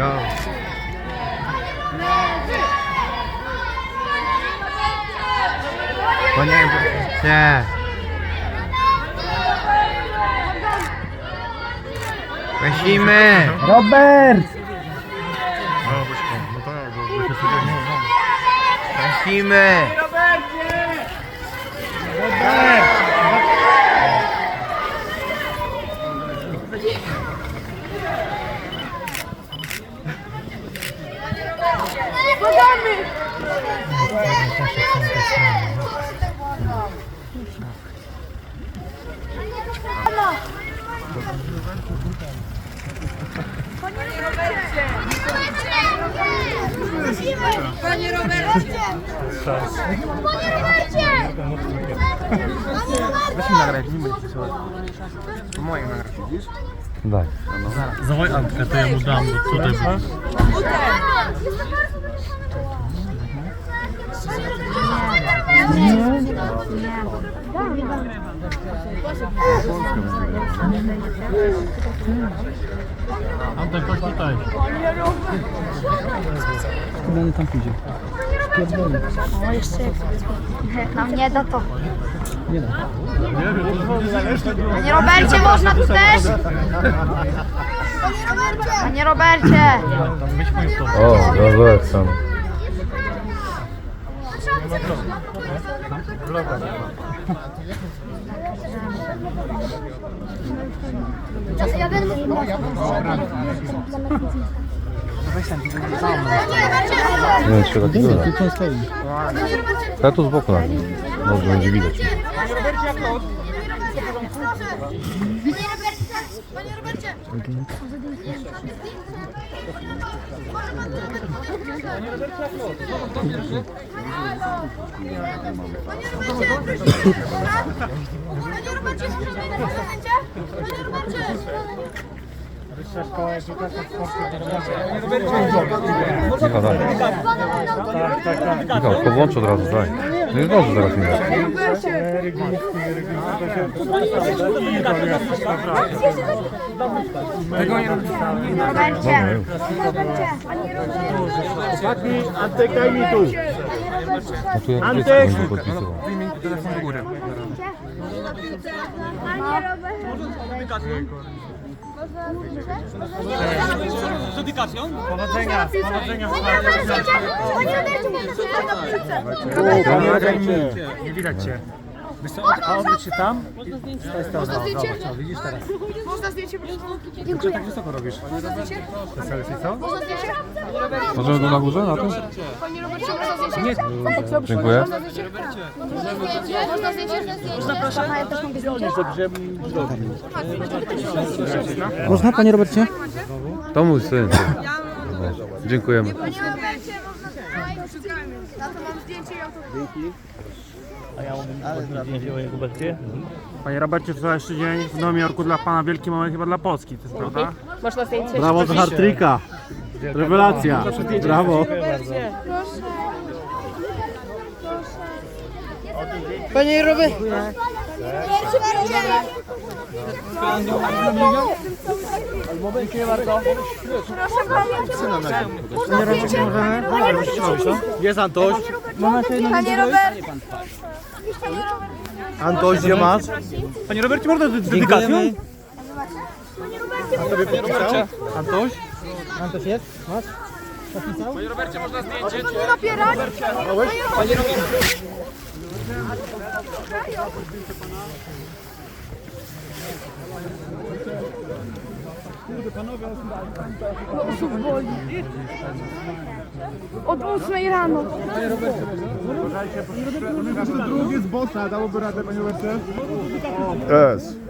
Go. Robercie. Prosimy. Robert! Prosimy. Weź mi nagrać, nie będzie przesyłać. To moje nagrać, widzisz? Daj. Zawoj Antkę, to ja mu dam, bo tutaj masz. Antek, chodź tutaj. Nie tam pójdzie. O, jeszcze Nam nie da to. Nie da. Panie Robercie, można tu też? Panie Robercie! O, Rozolek sam. Ja będę... Nie wiem, czy takiego da. Ja tu z boku na Może będzie widać. Panie Robercie! Panie Robercie, może mnie na zdjęcie? Panie Robercie! Michał, daj. Michał, to włącz od razu, daj. Nie zdąży zaraz mi dać. Robercie! Robercie! Panie Robercie! Antek, daj mi tu. Podpisywał. Wyjmij telefon do góry. Z dedykacją? Powodzenia, powodzenia. Nie widać cię. Wiesz co, a odwróć się tam. Z tej strony. O, zobacz, o, widzisz teraz. Można zdjęcie, proszę? Czy tak wysoko robisz? To selfie, co? Można zdjęcie? Możemy go na górze, na tym? Panie Robercie, można zdjęcie? Nie, Dziękuję. Można zdjęcie? Można zdjęcie? Można proszę? Ja też mogę zdjęcie? Można, panie Robercie? To mój syn. Dziękujemy. Panie Robercie, można Na to mam zdjęcie i autograf. Panie Robercie, wczorajszy dzień w Nowym Jorku dla Pana. Wielki moment chyba dla Polski, to jest prawda? Można zdjęcie? Brawo za Hartryka. Rewelacja. Brawo. Panie Roby, Jest Antoś. Panie Robert! Antoś, gdzie masz? Panie Robercie, można z dedykacją? Panie Robercie. Antoś? Antoś jest? Masz? Nie napierać! Panie Od 8 rano. Drugi z bossa, dałoby radę, panie Robercie? Jest.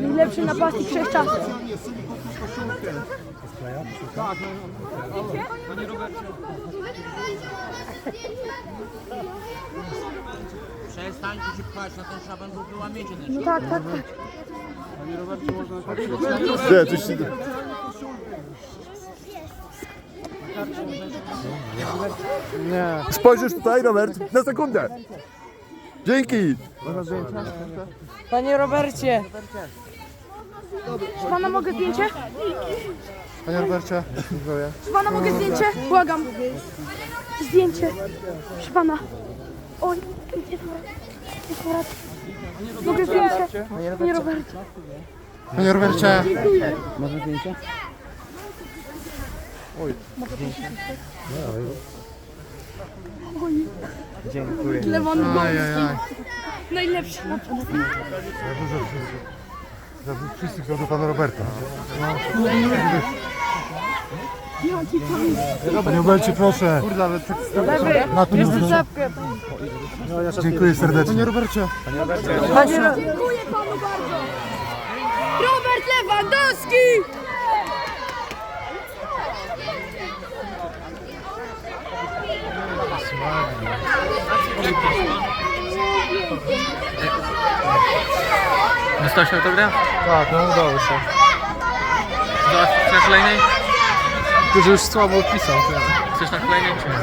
Najlepszy napastnik wszechczasów. Przestańcie się pchać na ten szaban, bo wyłamiecie ten No tak, tak, tak. Nie, coś się... Spojrzysz tutaj, Robert, na sekundę. Dzięki. Panie Robercie. Czy pana mogę zdjęcie? Panie Robercie, dziękuję. Czy pana mogę zdjęcie? Błagam. Zdjęcie. Proszę pana. Oj, nie dobra. Nie dobra. Mogę zdjęcie? Panie Robercie. Panie Robercie. Dziękuję. Lewon Ajajaj. Najlepszy. Wszyscy chcą do pana Roberta. Panie Robercie, proszę. Kurde, ale tak... Na tym Dziękuję serdecznie. Panie Robercie. Panie. Dziękuję panu bardzo. Robert Lewandowski! Dostałeś autograf? Tak, no udało się. Załatwić na kolejnej? Tylko, że już słabo pisał. Chcesz na kolejnej? Czy nie?